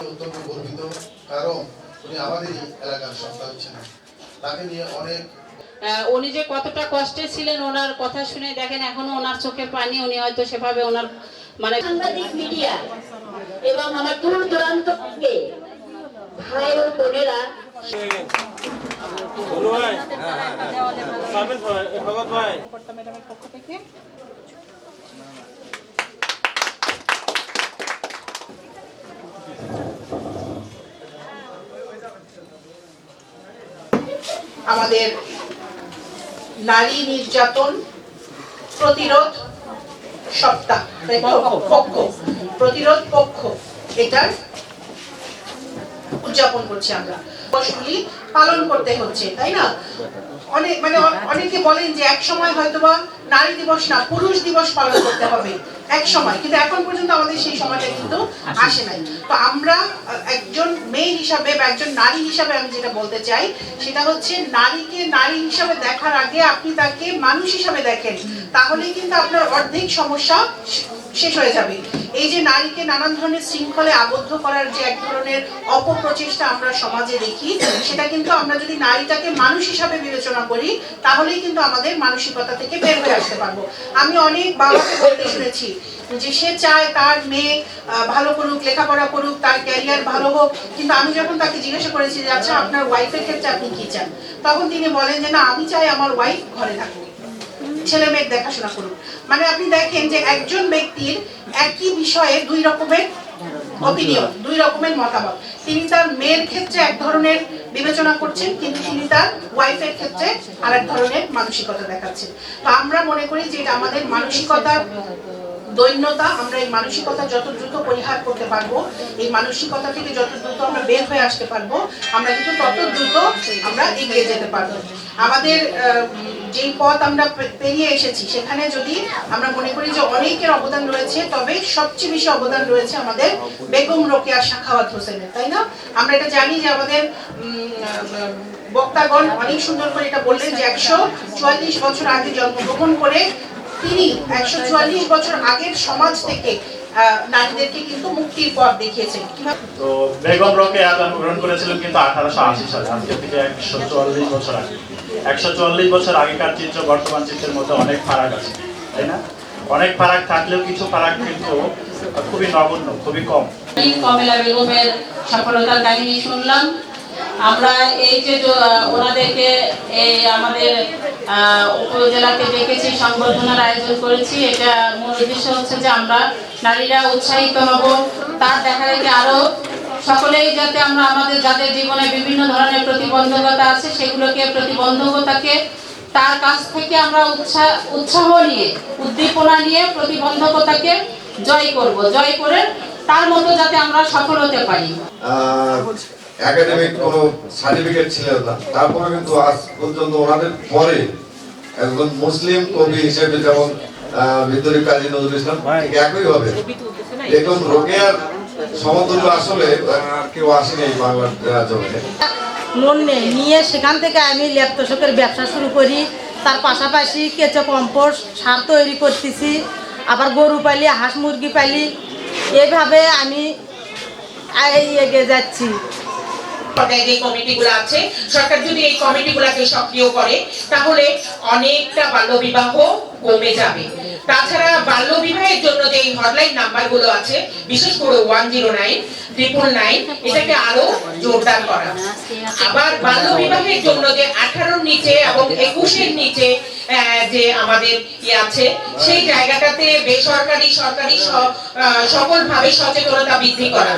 অত্যন্ত গর্বিত কারণ উনি আমাদেরই এলাকার সন্তান ছিলেন। তাকে নিয়ে অনেক উনি যে কতটা কষ্টে ছিলেন ওনার কথা শুনে দেখেন এখনও ওনার চোখে পানি উনি হয়তো সেভাবে ওনার মানে সাংবাদিক মিডিয়া এবং আমার দূর দূরান্ত থেকে ভাই ও বোনেরা বলু ভাই। সাবির ভাই আমাদের নারী নির্যাতন প্রতিরোধ সপ্তাহ পক্ষ। প্রতিরোধ পক্ষ এটার উদযাপন করছি আমরা। দিবসগুলি পালন করতে হচ্ছে তাই না? অনেক মানে অনেকে বলেন যে এক সময় হয়তোবা নারী দিবস না পুরুষ দিবস পালন করতে হবে। এক সময়। কিন্তু এখন পর্যন্ত আমাদের সেই সময়টা কিন্তু আসে নাই। তো আমরা একজন মেয়ে হিসাবে বা একজন নারী হিসাবে আমি যেটা বলতে চাই সেটা হচ্ছে নারীকে নারী হিসাবে দেখার আগে আপনি তাকে মানুষ হিসাবে দেখেন। তাহলেই কিন্তু আপনার অর্ধেক সমস্যা শেষ হয়ে যাবে। এই যে নারীকে নানান ধরনের শৃঙ্খলে আবদ্ধ করার যে এক ধরনের অপপ্রচেষ্টা আমরা সমাজে দেখি, সেটা কিন্তু আমরা যদি নারীটাকে মানুষ হিসাবে বিবেচনা করি, তাহলেই কিন্তু আমাদের মানসিকতা থেকে বের হয়ে আসতে পারব। আমি অনেক বাবাকে বলতে শুনেছি যে সে চায় তার মেয়ে ভালো করুক, লেখাপড়া করুক, তার ক্যারিয়ার ভালো হোক, কিন্তু আমি যখন তাকে জিজ্ঞাসা করেছি যে আচ্ছা আপনার ওয়াইফের ক্ষেত্রে আপনি কি চান? তখন তিনি বলেন যে, না, আমি চাই আমার ওয়াইফ ঘরে থাকুক, ছেলে মেয়ের দেখাশোনা করুন মানে আপনি দেখেন যে একজন ব্যক্তির একই বিষয়ে দুই রকমের অপিনিয়ন দুই রকমের মতামত। তিনি তার মেয়ের ক্ষেত্রে এক ধরনের বিবেচনা করছেন, কিন্তু তিনি তার ওয়াইফের ক্ষেত্রে আর এক ধরনের মানসিকতা দেখাচ্ছেন। তো আমরা মনে করি যে এটা আমাদের মানসিকতার দৈন্যতা আমরা এই মানসিকতা যত দ্রুত পরিহার করতে পারব, এই মানসিকতা থেকে যত দ্রুত আমরা বের হয়ে আসতে পারব, আমরা কিন্তু তত দ্রুত আমরা এগিয়ে যেতে পারব। আমাদের যেই পথ আমরা পেরিয়ে এসেছি, সেখানে যদি আমরা মনে করি যে অনেকের অবদান রয়েছে, তবে সবচেয়ে বেশি অবদান রয়েছে আমাদের বেগম রোকেয়া সাখাওয়াত হোসেনের, তাই না? আমরা এটা জানি যে আমাদের বক্তাগণ অনেক সুন্দর করে এটা বললেন যে একশো চুয়াল্লিশ বছর আগে জন্মগ্রহণ করে তিনি একশো চুয়াল্লিশ বছর আগের সমাজ থেকে নারীদেরকে কিন্তু মুক্তির পথ দেখিয়েছেন। তো বেগম রোকেয়া জন্মগ্রহণ করেছিলেন কিন্তু আঠারোশো আশি সালে আজকে থেকে একশো চুয়াল্লিশ বছর আগে। একশো চুয়াল্লিশ বছর আগেকার চিত্র বর্তমান চিত্রের মধ্যে অনেক ফারাক আছে তাই না? অনেক ফারাক থাকলেও কিছু ফারাক কিন্তু খুবই নগণ্য খুবই কম। কমলা বেগমের সফলতার কাহিনী শুনলাম। আমরা এই যে ওনাদেরকে এই আমাদের উপজেলাতে ডেকেছি, সংবর্ধনার আয়োজন করেছি। এটা মূল উদ্দেশ্য হচ্ছে যে আমরা নারীরা উৎসাহিত হব। তার দেখা রেখে আরও সকলেই যাতে আমরা আমাদের, যাদের জীবনে বিভিন্ন ধরনের প্রতিবন্ধকতা আছে, সেগুলোকে, প্রতিবন্ধকতাকে তার কাছ থেকে আমরা উৎসাহ উৎসাহ নিয়ে, উদ্দীপনা নিয়ে প্রতিবন্ধকতাকে জয় করব, জয় করে তার মতো যাতে আমরা সফল হতে পারি। একাডেমিক কোনো সার্টিফিকেট ছিল না। তারপরে কিন্তু আজ পর্যন্ত ওনাদের পরে একজন মুসলিম কবি হিসেবে যেমন ভিতরি কাজী নজরুল ইসলাম ঠিক একই হবে বেগম রোকেয়ার সমতুল্য আসলে আর কেউ আসেনি বাংলার জমিনে লোন নেই নিয়ে সেখান থেকে আমি ল্যাপটপের ব্যবসা শুরু করি। তার পাশাপাশি কেঁচো কম্পোস্ট সার তৈরি করতেছি। আবার গরু পালি হাঁস মুরগি পালি। এভাবে আমি এই এগিয়ে যাচ্ছি। পর্যায়ে যে কমিটিগুলো আছে, সরকার যদি এই কমিটিগুলোকে সক্রিয় করে, তাহলে অনেকটা বাল্যবিবাহ কমে যাবে। তাছাড়া বাল্য বিবাহের জন্য যে হটলাইন নাম্বারগুলো আছে, বিশেষ করে one zero nine triple nine এটাকে আরও জোরদার করা। আবার বাল্য বিবাহের জন্য যে আঠারোর নিচে এবং একুশের নিচে যে আমাদের ই আছে, সেই জায়গাটাতে বেসরকারি, সরকারি সকল ভাবে সচেতনতা বৃদ্ধি করা।